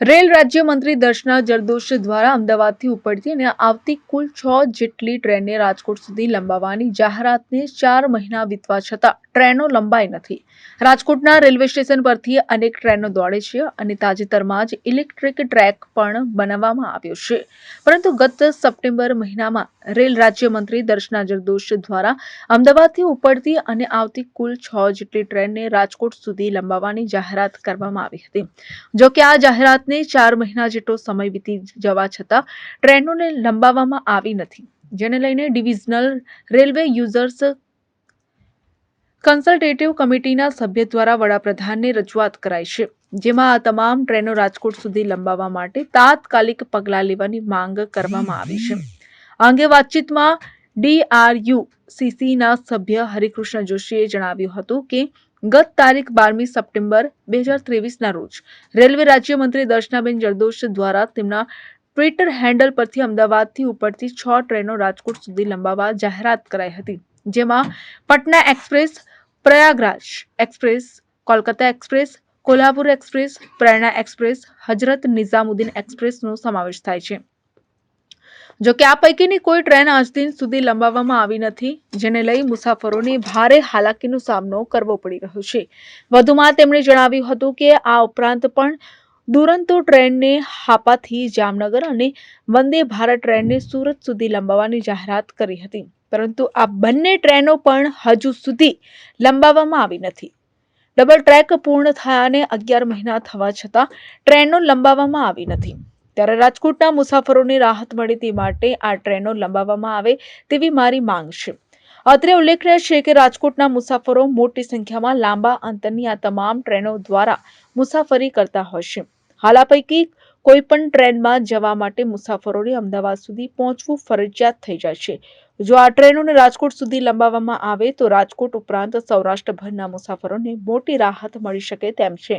Rail રાજ્યમંત્રી દર્શના જરદોશ દ્વારા અમદાવાદથી ઉપડતી અને આવતી કુલ છ જેટલી ટ્રેનને રાજકોટ સુધી લંબાવવાની જાહેરાતને ચાર મહિના વીતવા છતાં ટ્રેનો લંબાઈ નથી. રાજકોટના રેલવે સ્ટેશન પરથી અનેક ટ્રેનો દોડે છે અને તાજેતરમાં જ ઇલેક્ટ્રિક ટ્રેક પણ બનાવવામાં આવ્યો છે. પરંતુ ગત સપ્ટેમ્બર મહિનામાં રેલ રાજ્યમંત્રી દર્શના જરદોશ દ્વારા અમદાવાદથી ઉપડતી અને આવતી કુલ છ જેટલી ટ્રેનને રાજકોટ સુધી લંબાવવાની જાહેરાત કરવામાં આવી હતી. જોકે આ આ જાહેરાતને ચાર મહિના જેટલો સમય વીતી જવા છતાં ટ્રેનોને લંબાવવામાં આવી નથી. જેને લઈને ડિવિઝનલ રેલવે યુઝર્સ કન્સલ્ટેટિવ કમિટીના સભ્ય દ્વારા વડાપ્રધાનને રજૂઆત કરાઈ છે, જેમાં આ તમામ ટ્રેનો રાજકોટ સુધી લંબાવવા માટે તાત્કાલિક પગલાં લેવાની માંગ કરવામાં આવી છે. આ અંગે વાતચીતમાં ડીઆરયુ સીસીના સભ્ય હરિકૃષ્ણ જોશીએ જણાવ્યું હતું કે ગત તારીખ બારમી સપ્ટેમ્બર બે હજાર ત્રેવીસના રોજ રેલવે રાજ્યમંત્રી દર્શનાબેન જરદોશ દ્વારા તેમના ટ્વિટર હેન્ડલ પરથી અમદાવાદથી ઉપડતી છ ટ્રેનો રાજકોટ સુધી લંબાવવા જાહેરાત કરાઈ હતી, જેમાં Patna express, Prayagraj express, Kolkata express, Kolhapur express, Prerna express Hazrat Nizamuddin એક્સપ્રેસનો સમાવેશ થાય છે. જો કે આ પૈકીની કોઈ ટ્રેન આજ દિન સુધી લંબાવવામાં આવી નથી, જેને લઈ મુસાફરોને ભારે હાલાકીનો સામનો કરવો પડી રહ્યો છે. વધુમાં તેમણે જણાવ્યું હતું કે આ ઉપરાંત પણ દુરંતો ટ્રેનને હાપાથી જામનગર અને વંદે ભારત ટ્રેનને સુરત સુધી લંબાવવાની જાહેરાત કરી હતી. પરંતુ આ બંને ટ્રેનો પણ હજુ સુધી લંબાવવામાં આવી નથી. ડબલ ટ્રેક પૂર્ણ થયાને અગિયાર મહિના થવા છતાં ટ્રેનો લંબાવવામાં આવી નથી. ત્યારે રાજકોટના મુસાફરોને રાહત મળે તે માટે આ ટ્રેનો લંબાવવામાં આવે તેવી મારી માંગ છે. અત્રે ઉલ્લેખનીય છે કે રાજકોટના મુસાફરો મોટી સંખ્યામાં લાંબા અંતરની આ તમામ ટ્રેનો દ્વારા મુસાફરી કરતા હોય છે. હાલ પૈકી કોઈ પણ ટ્રેનમાં જવા માટે મુસાફરોને અમદાવાદ સુધી પહોંચવું ફરજિયાત થઈ જાય છે. જો આ ટ્રેનોને રાજકોટ સુધી લંબાવવામાં આવે તો રાજકોટ ઉપરાંત સૌરાષ્ટ્રભરના મુસાફરોને મોટી રાહત મળી શકે તેમ છે.